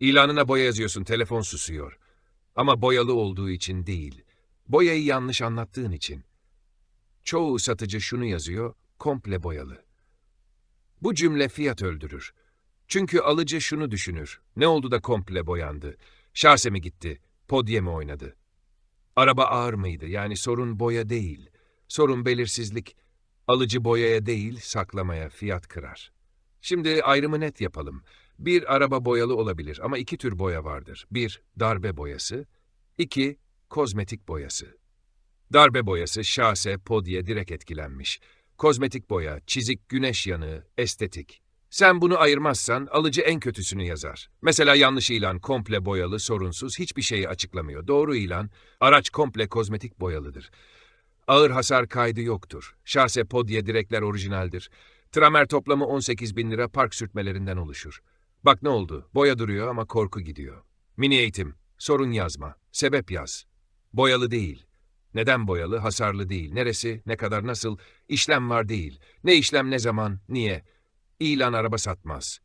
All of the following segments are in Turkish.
İlanına boya yazıyorsun, telefon susuyor. Ama boyalı olduğu için değil. Boyayı yanlış anlattığın için. Çoğu satıcı şunu yazıyor, komple boyalı. Bu cümle fiyat öldürür. Çünkü alıcı şunu düşünür. Ne oldu da komple boyandı? Şarse mi gitti? Podye mi oynadı? Araba ağır mıydı? Yani sorun boya değil. Sorun belirsizlik. Alıcı boyaya değil, saklamaya fiyat kırar. Şimdi ayrımı net yapalım. Bir araba boyalı olabilir ama iki tür boya vardır. Bir, darbe boyası. iki kozmetik boyası. Darbe boyası şase, podye direkt etkilenmiş. Kozmetik boya, çizik, güneş yanığı, estetik. Sen bunu ayırmazsan alıcı en kötüsünü yazar. Mesela yanlış ilan komple boyalı, sorunsuz, hiçbir şeyi açıklamıyor. Doğru ilan, araç komple kozmetik boyalıdır. Ağır hasar kaydı yoktur. Şase podye direkler orijinaldir. Tramer toplamı 18 bin lira park sürtmelerinden oluşur. Bak ne oldu, boya duruyor ama korku gidiyor. Mini eğitim, sorun yazma, sebep yaz. Boyalı değil. Neden boyalı, hasarlı değil. Neresi, ne kadar, nasıl, işlem var değil. Ne işlem, ne zaman, niye? İlan araba satmaz.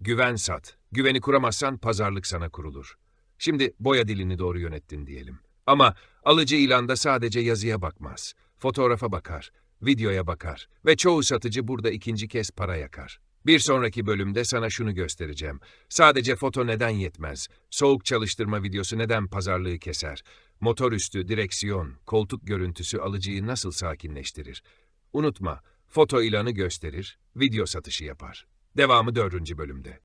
Güven sat. Güveni kuramazsan pazarlık sana kurulur. Şimdi boya dilini doğru yönettin diyelim. Ama alıcı ilanda sadece yazıya bakmaz. Fotoğrafa bakar, videoya bakar ve çoğu satıcı burada ikinci kez para yakar. Bir sonraki bölümde sana şunu göstereceğim. Sadece foto neden yetmez? Soğuk çalıştırma videosu neden pazarlığı keser? Motor üstü, direksiyon, koltuk görüntüsü alıcıyı nasıl sakinleştirir? Unutma, foto ilanı gösterir, video satışı yapar. Devamı dördüncü bölümde.